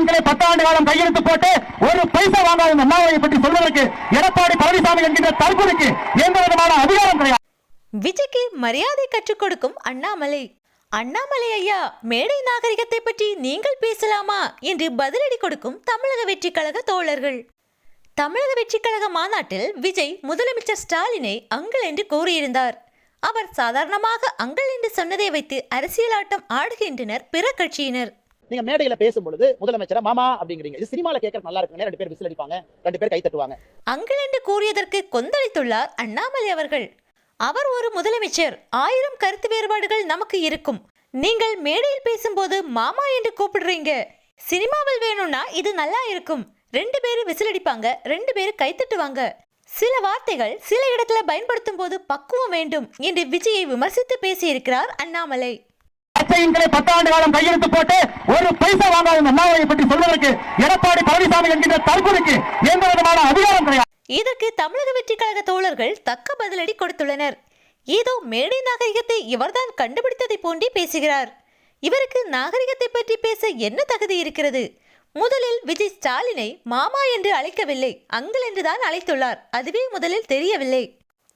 பச்சையங்களை பத்தாண்டு காலம் கையெழுத்து போட்டு ஒரு பைசா வாங்காத இந்த அண்ணாமலையை பற்றி சொல்வதற்கு எடப்பாடி பழனிசாமி என்கின்ற தற்கொலைக்கு எந்த விதமான அதிகாரம் கிடையாது. விஜய்க்கு மரியாதை கற்றுக் கொடுக்கும் அண்ணாமலை. அண்ணாமலை ஐயா மேடை நாகரிகத்தை பற்றி நீங்கள் பேசலாமா என்று பதிலடி கொடுக்கும் தமிழக வெற்றி கழக தோழர்கள். தமிழக வெற்றி கழக மாநாட்டில் விஜய் முதலமைச்சர் ஸ்டாலினை அங்கள் என்று கூறியிருந்தார். அவர் சாதாரணமாக அங்கள் என்று சொன்னதை வைத்து அரசியலாட்டம் ஆடுகின்றனர் பிற கட்சியினர். நீங்க மேடையில பேசும்பொழுது முதலமைச்சர் மாமா அப்படிங்கிறீங்க. இது சினிமால கேட்கறது நல்லா இருக்குங்க ரெண்டு பேர் விசில் அடிப்பாங்க ரெண்டு பேர் கை தட்டுவாங்க. அங்கள் என்று கூறியதற்கு கொந்தளித்துள்ளார் அண்ணாமலை அவர்கள். அவர் ஒரு முதலமைச்சர். ஆயிரம் கருத்து வேறுபாடுகள் நமக்கு இருக்கும். நீங்கள் மேடையில் பேசும்போது மாமா என்று கூப்பிடுறீங்க. சினிமாவில் வேணும்னா இது நல்லா இருக்கும். ரெண்டு பேரும் விசிலடிப்பாங்க ரெண்டு பேரும் கைத்தட்டுவாங்க சில வார்த்தைகள் சில இடத்துல பயன்படுத்தும் போது பக்குவம் வேண்டும் என்று விஜயை விமர்சித்து பேசியிருக்கிறார் அண்ணாமலை. பச்சையங்களை பத்தாண்டு காலம் கையெழுத்து போட்டு ஒரு பைசா வாங்காத இந்த அண்ணாமலையை பற்றி சொல்வதற்கு எடப்பாடி பழனிசாமி என்கின்ற தற்கொலைக்கு எந்த விதமான அதிகாரம் கிடையாது. இதற்கு தமிழக வெற்றி கழக தோழர்கள் தக்க பதிலடி கொடுத்துள்ளனர். ஏதோ மேடை நாகரிகத்தை இவர்தான் கண்டுபிடித்ததை போன்றே பேசுகிறார். இவருக்கு நாகரிகத்தை பற்றி பேச என்ன தகுதி இருக்கிறது? முதலில் விஜய் ஸ்டாலினை மாமா என்று அழைக்கவில்லை. அங்கிள் என்றுதான் அழைத்துள்ளார். அதுவே முதலில் தெரியவில்லை.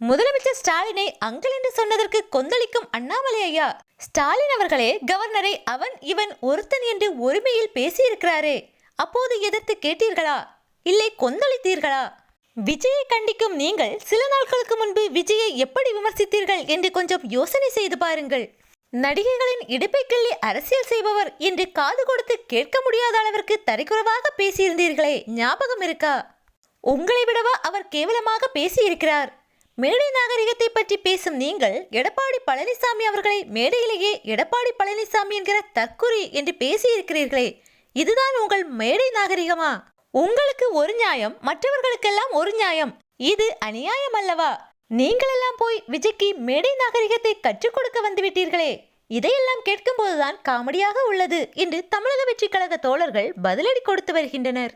முதலமைச்சர் ஸ்டாலினை அங்கிள் என்று சொன்னதற்கு கொந்தளிக்கும் அண்ணாமலை ஐயா. ஸ்டாலின் அவர்களே கவர்னரை அவன் இவன் ஒருத்தன் என்று ஒருமையில் பேசியிருக்கிறாரே. அப்போது எதிர்த்து கேட்டீர்களா? இல்லை கொந்தளித்தீர்களா? விஜயை கண்டிக்கும் நீங்கள் சில நாட்களுக்கு முன்பு விஜயை எப்படி விமர்சித்தீர்கள் என்று கொஞ்சம் யோசனை செய்து பாருங்கள். நடிகைகளின் இடுப்பை கிள்ளி அரசியல் செய்பவர் என்று காது கொடுத்து கேட்க முடியாத அளவிற்கு தரைக்குறவாக பேசியிருந்தீர்களே. ஞாபகம் இருக்கா? உங்களை விடவா அவர் கேவலமாக பேசியிருக்கிறார். மேடை நாகரிகத்தை பற்றி பேசும் நீங்கள் எடப்பாடி பழனிசாமி அவர்களை மேடையிலேயே எடப்பாடி பழனிசாமி என்கிற தற்குறி என்று பேசியிருக்கிறீர்களே. இதுதான் உங்கள் மேடை நாகரிகமா? உங்களுக்கு ஒரு நியாயம் மற்றவர்களுக்கெல்லாம் ஒரு நியாயம். இது அநியாயம் அல்லவா? நீங்களெல்லாம் போய் விஜய்க்கு மேடை நாகரிகத்தை கற்றுக் கொடுக்க வந்துவிட்டீர்களே. இதையெல்லாம் கேட்கும்போதுதான் காமெடியாக உள்ளது என்று தமிழக வெற்றி கழக தோழர்கள் பதிலடி கொடுத்து வருகின்றனர்.